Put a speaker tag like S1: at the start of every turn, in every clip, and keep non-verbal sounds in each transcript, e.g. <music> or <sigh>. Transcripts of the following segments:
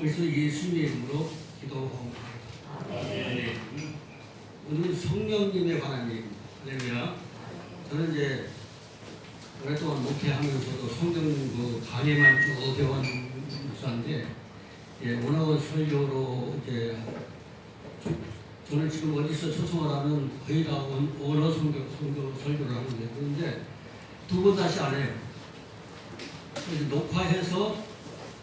S1: 그래서 예수님의 이름으로 기도하옵니다. 네. 오늘은 성령님에 관한 얘기입니다. 할렐루야. 저는 이제 오랫동안 목회하면서도 성경 그 강의만 쭉 배운 목사인데 예, 언어 설교로 이제 저- 저는 지금 어디서 하면 거의 다 원- 언어 성경, 성경 설교를 하는데 그런데 두 번 다시 안 해요. 녹화해서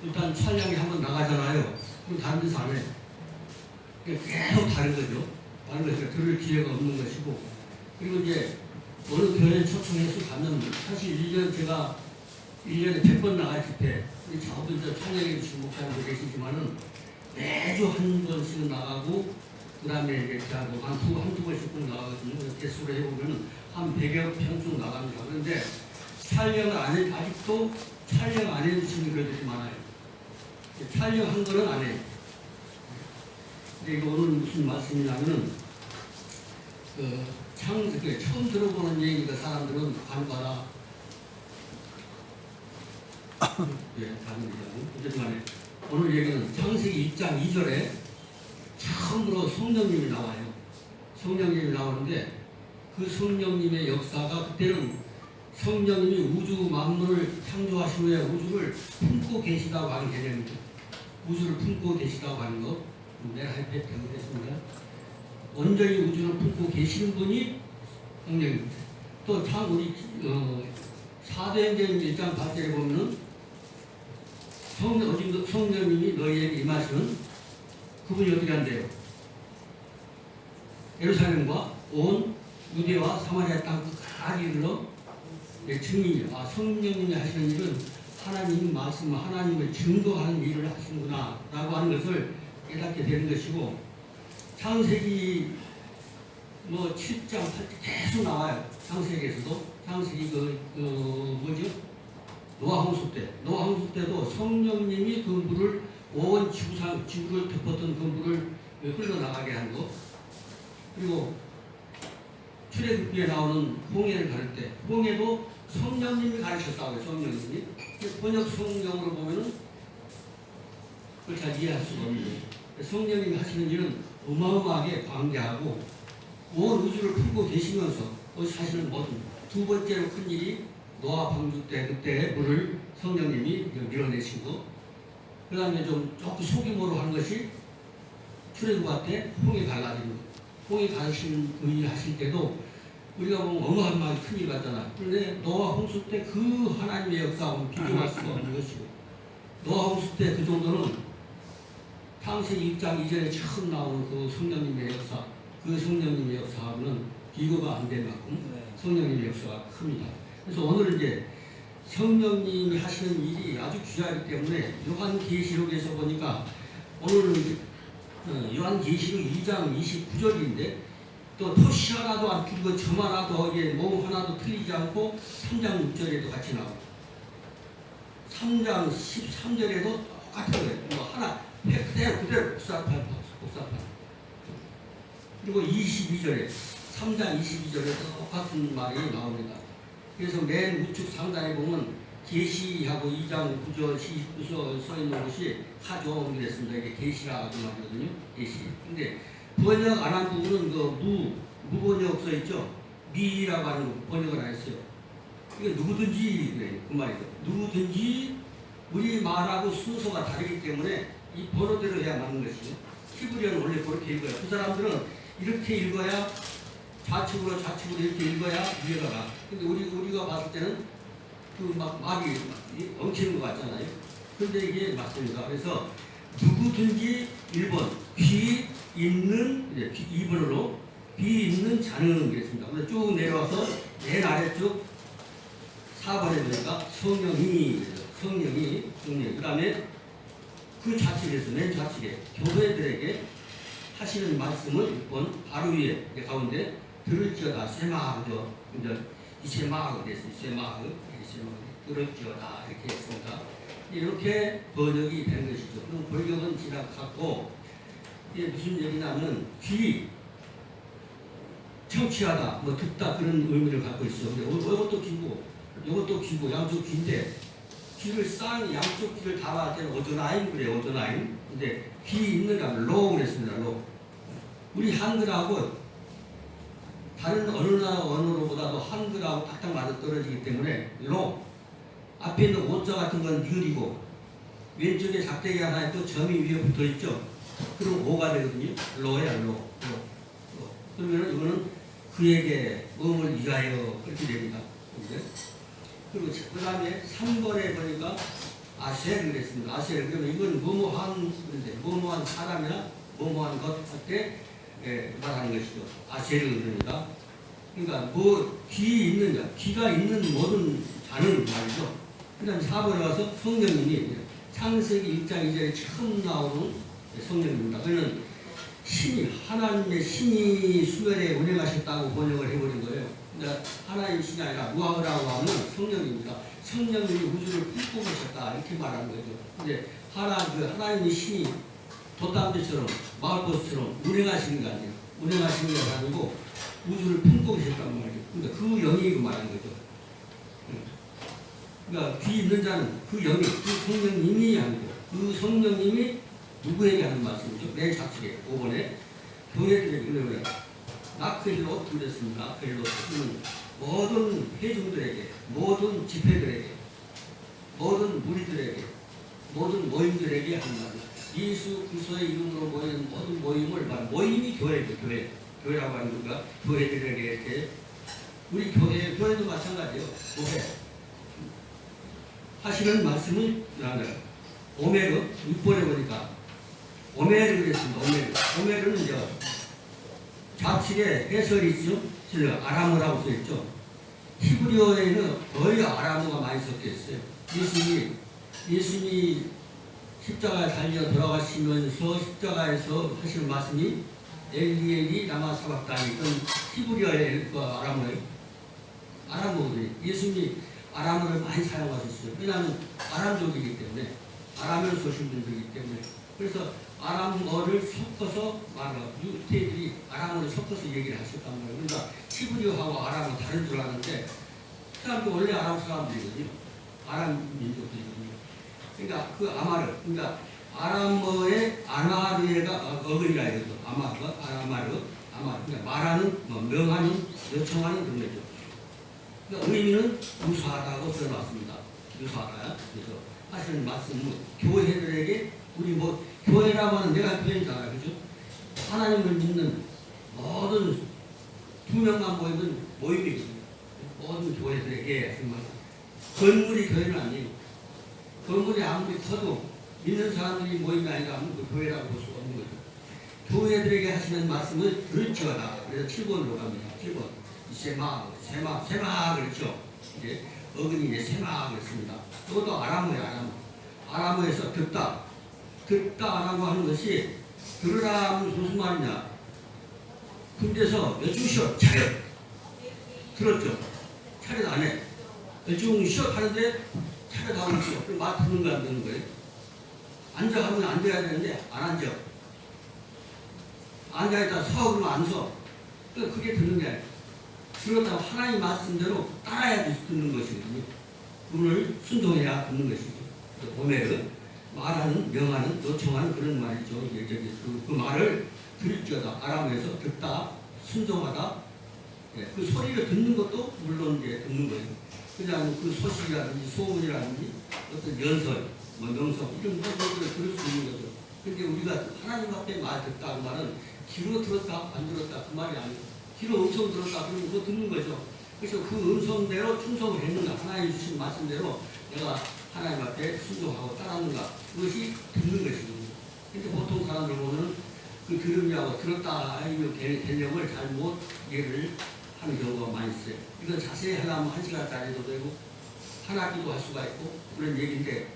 S1: 일단 촬영이 한번 나가잖아요. 그럼 다른 데서 안 해요. 그러니까 계속 다른 거죠. 다른 거니까 들을 기회가 없는 것이고 그리고 이제 어느 교회 초청해서 가면 사실 1년 제가 1년에 100번 나갈 때 우리 저도 이제 찬양해 주신 목사님도 계시지만은 매주 한 번씩은 나가고 그 다음에 이제 제하고 한두 한두 번씩 꼭 나가거든요. 개수로 해보면은 한 100여 편쯤 나갑니다. 그런데 촬영을 안 해, 아직도 촬영 안 해주시는 교회들이 많아요. 촬영한 거는 안 해요. 근데 이거 오늘 무슨 말씀이냐면은 그 창, 그 처음 들어보는 얘기가 사람들은 관과라 <coughs> 예, 얘기하고 어쨌든 간에 오늘 얘기는 창세기 2장 2절에 처음으로 성령님이 나와요. 성령님이 나오는데 그 성령님의 역사가 그때는 성령님이 우주 만물을 창조하신 후에 우주를 품고 계시다고 하는 개념입니다. 우주를 품고 계시다고 하는 것. 내가 할때 배우겠습니다. 온전히 우주를 품고 계시는 분이 성령입니다. 또 참 우리 어, 사도행전 1장 8절에 보면은 성령, 성령님이 너희에게 임하시는 그분이 어떻게 한대요? 예루살렘과 온 유대와 사마리아 땅 끝까지 이르러 예, 증인이요. 아, 성령님이 하시는 일은 하나님이 말씀, 하나님을 증거하는 일을 하시는구나 라고 하는 것을 깨닫게 되는 것이고 창세기 뭐 7장, 8장 계속 나와요. 창세기에서도 창세기 그, 그 뭐죠? 노아 홍수 때 노아 홍수 때도 성령님이 그 물을 온 지구상 지구를 덮었던 그 물을 흘러나가게 한 거. 그리고 출애굽기에 나오는 홍해를 가를 때 홍해도 성령님이 가르쳤다고요. 성령님이 번역 성경으로 보면은 그걸 잘 이해할 수가 없는 거예요. 성령님이 하시는 일은 어마어마하게 광대하고 온 우주를 품고 계시면서 사시는 모든 두 번째로 큰 일이 노아 방주 때 그때 물을 성령님이 밀어내시고 그 다음에 좀 조금 소규모로 한 것이 출애굽할 때 홍해 갈라지는 거. 홍해 가르신 그일 하실 때도 우리가 보면 어마어마하게 큰일 같잖아. 그런데 노아 홍수 때 그 하나님의 역사하고는 비교할 수가 없는 것이고 노아 홍수 때 그 정도는 창세기 1장 이전에 처음 나오는 그 성령님의 역사, 그 성령님의 역사하고는 비교가 안 될 만큼 성령님의 역사가 큽니다. 그래서 오늘은 이제 성령님이 하시는 일이 아주 귀하기 때문에 요한계시록에서 보니까 오늘은 어, 요한계시록 2장 29절인데 또 토시 하나도 안 틀리고 점 하나도 이게 몸 하나도 틀리지 않고 3장 6절에도 같이 나오고 3장 13절에도 똑같아요. 뭐 하나 그대로 그대로 복사판 복사판 그리고 22절에 3장 22절에 똑같은 말이 나옵니다. 그래서 맨 우측 상단에 보면 계시하고 2장 9절 19절 써 있는 것이 하종이 됐습니다. 이게 계시라고 말이거든요. 계시. 근데 번역 안 한 부분은 그 무, 무번역 써 있죠. 미라고 하는 번역을 안 했어요. 이게 누구든지 그래, 그 말이죠. 누구든지 우리 말하고 순서가 다르기 때문에 이 번호대로 해야 맞는 것이죠. 히브리어는 원래 그렇게 읽어요. 그 사람들은 이렇게 읽어야 좌측으로 좌측으로 이렇게 읽어야 이해가 가. 근데 우리 우리가 봤을 때는 그막 말이 엉키는 것 같잖아요. 근데 이게 맞습니다. 그래서 누구든지 1번 귀 있는 귀 2번으로 귀 있는 자는 그랬습니다. 근데 쭉 내려와서 맨 아래쪽 4번에 보니까 성령이 성령이 성령 그 다음에 그 좌측에서 맨 좌측에 교회들에게 하시는 말씀을 6번 바로 위에 가운데 들을지어다 세마하죠. 이제 이 세마하고 됐어요. 세마하고 들을지어다 이렇게 했습니다. 이렇게 번역이 된 것이죠. 그럼 번역은 지나갔고 무슨 얘기냐면 귀 청취하다, 뭐 듣다 그런 의미를 갖고 있어. 근데 어, 이것도 귀고, 이것도 귀고, 양쪽 귀인데 귀를 싼 양쪽 귀를 다 봤을 때는 오조나인 그래, 오조나인. 근데 귀 있는 가로 그랬습니다. 로. 우리 한글하고 다른 어느 나라 언어로보다도 한글하고 딱딱 맞아 떨어지기 때문에 로 앞에 있는 오자 같은 건 니을이고 왼쪽에 작대기 하나에 또 점이 위에 붙어 있죠. 그럼 오가 되거든요. 로야 로. 로. 로. 그러면 이거는 그에게 몸을 위하여 그렇게 됩니다. 이제. 그리고 그 다음에 3번에 보니까 아셀 그랬습니다. 아셀 그러면 이건 뭐뭐한 그런데 뭐뭐한 사람이나 뭐뭐한 것한테 예, 말하는 것이죠. 아셀을 그러니까 그러니까 뭐 귀 있는 자, 귀가 있는 모든 자는 말이죠. 그다음 4번에 와서 성령님이 창세기 1장 2절에 처음 나오는 성령입니다. 그는 신이 하나님의 신이 수면에 운행하셨다고 번역을 해버린 거예요. 그러니까 하나님 신이 아니라 무하라고 하면 성령입니다. 성령님이 우주를 품고 계셨다 이렇게 말하는 거죠. 근데 하나 그 하나님의 신이 돛담배처럼 마을버스처럼 운행하시는 게 아니에요. 운행하시는 게 아니고 우주를 품고 계셨단 말이죠. 그러니까 그 영이 그 말하는 거죠. 그러니까 귀 있는 자는 그 영이 그 성령님이 아니고 그 성령님이 누구에게 하는 말씀이죠? 맨 좌측에 5번에 교회들에게 그러면 나크일로 불렸습니다. 나크일로 는 모든 회중들에게 모든 집회들에게 모든 무리들에게 모든 모임들에게 하는 말입니다. 예수 그리스도의 이름으로 모이는 모든 모임을 말 모임이 교회죠. 교회 교회라고 하는 건가 교회들에게 이렇게 우리 교회 교회도 마찬가지예요. 교회 하시는 말씀을 나눠요. 오메르 6번에 보니까 오메르 그랬습니다. 오메르. 오메르는 이제 좌측에 해설이 있죠. 저 아람어라고 써 있죠. 히브리어에는 거의 아람어가 많이 섞여 있어요. 예수님이 예수님이 십자가에 달려 돌아가시면서 십자가에서 하시는 말씀이 엘리엘이 라마 사박다니 이건 히브리어의 그 아람어예요. 아람어거든요. 예수님이 아람어를 많이 사용하셨어요. 왜냐하면 아람족이기 때문에 아람을 쏘신 분들이기 때문에 그래서 아람어를 섞어서 말하고 유태들이 아람어를 섞어서 얘기를 하셨단 말이에요. 그러니까 히브리어하고 아람어 다른 줄 아는데 사람들 원래 아람 사람들이거든요. 아람 민족들이거든요. 그러니까 그 아마르, 그러니까 아람어의 아마르가 어, 어글이라 해요. 아마르, 아마르, 아마르. 그러니까 말하는, 뭐 명하는, 요청하는 그런 거죠. 그러니까 의미는 유사하다고 써놨습니다. 유사하다. 그래서 하시는 말씀은 교회들에게 우리 뭐 교회라고 하는 내가 교회잖아요. 그죠? 하나님을 믿는 모든 두 명만 모이면 모임이거든요. 모든 교회들에게 말씀. 건물이 교회는 아니에요. 건물이 아무리 커도 믿는 사람들이 모임이 아니라 아무 그 교회라고 볼 수가 없는 거죠. 교회들에게 하시는 말씀을 들을지어다. 그래서 7번으로 갑니다. 7번. 세마, 세마, 세마 그랬죠. 이제 어근이 이제 세마 그랬습니다. 이것도 아람어예요, 아람어. 아람어에서 듣다. 듣다라고 하는 것이 들으라 하면 무슨 말이냐. 군대에서 여중시어 차렷. 들었죠? 차렷 안 해. 여중시어 하는데 차렷 하고 있어. 그럼 말 듣는 거안 듣는 거예요? 앉아 하면 앉아야 되는데 안 앉아. 앉아 있다 서 그러면 안 서. 그러니까 그게 듣는 게 아니에요. 그렇다고 하나님 말씀대로 따라야 듣는 것이거든요. 그를 순종해야 듣는 것이죠. 오메르 말하는, 명하는, 요청하는 그런 말이죠. 이게 저기 그, 그 말을 들을지어다 아람에서 듣다, 순종하다. 예, 그 소리를 듣는 것도 물론 이제 듣는 거예요. 그냥 그 소식이라든지 소문이라든지 어떤 연설, 뭐 명성 이런 것들을 들을 수 있는 거죠. 근데 우리가 하나님 앞에 말 듣다 그 말은 귀로 들었다 안 들었다 그 말이 아니고 귀로 음성 들었다 그러면 그거 듣는 거죠. 그래서 그 음성대로 충성을 했는가 하나님 주신 말씀대로 내가 하나님 앞에 순종하고 따랐는가 그것이 듣는 것입니다. 근데 보통 사람들 보면 그 들음이하고 들었다 이 개념을 잘못 이해를 하는 경우가 많이 있어요. 이건 자세히 하려면 한 시간짜리도 되고 하나 기도 할 수가 있고 그런 얘기인데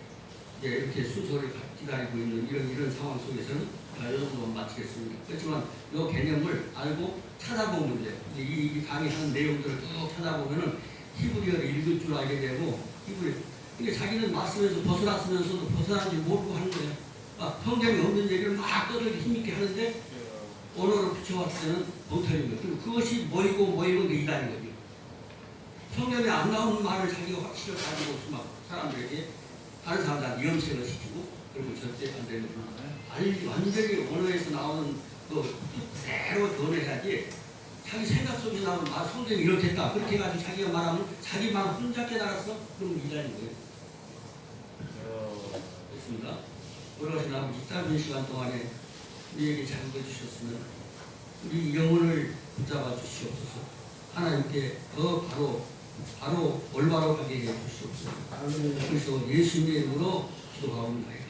S1: 이제 이렇게 순서를 기다리고 있는 이런 이런 상황 속에서는 이정 도 마치겠습니다. 그렇지만 이 개념을 알고 찾아보면 돼요. 이, 이 강의 하는 내용들을 쭉 찾아보면은 히브리어를 읽을 줄 알게 되고 히브리 이게 자기는 말씀에서 벗어났으면서도 벗어난지 모르고 하는 거예요. 막 성경에 없는 얘기를 막 떠들게 힘있게 하는데 언어를 붙여왔을 때는 못하는 거예요. 그리고 그것이 모이는 게 이단인 거죠. 성경에 안 나오는 말을 자기가 확실히 가지고 막 사람들에게 다른 사람들한테 염색을 시키고 그리고 절대 안 되는 거. 아니 완전히 언어에서 나오는 그 그대로 전해야지 자기 생각 속에 나오는 아 성경이 이렇게 했다. 그렇게 해가지고 자기가 말하면 자기 말 혼자 깨달았어 그럼 이라는 거예요. 그렇습니다. 돌아가신 아버지 짧은 시간 동안에 우리에게 자극해 주셨으면 우리 영혼을 붙잡아 주시옵소서. 하나님께 더 바로 바로 올바로 가게 해 주시옵소서. 그래서 예수님의 이름으로 기도하옵나이다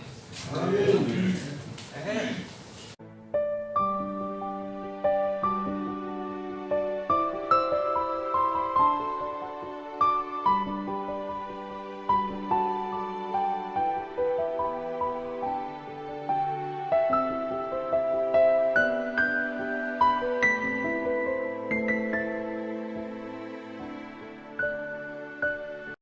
S2: 아멘.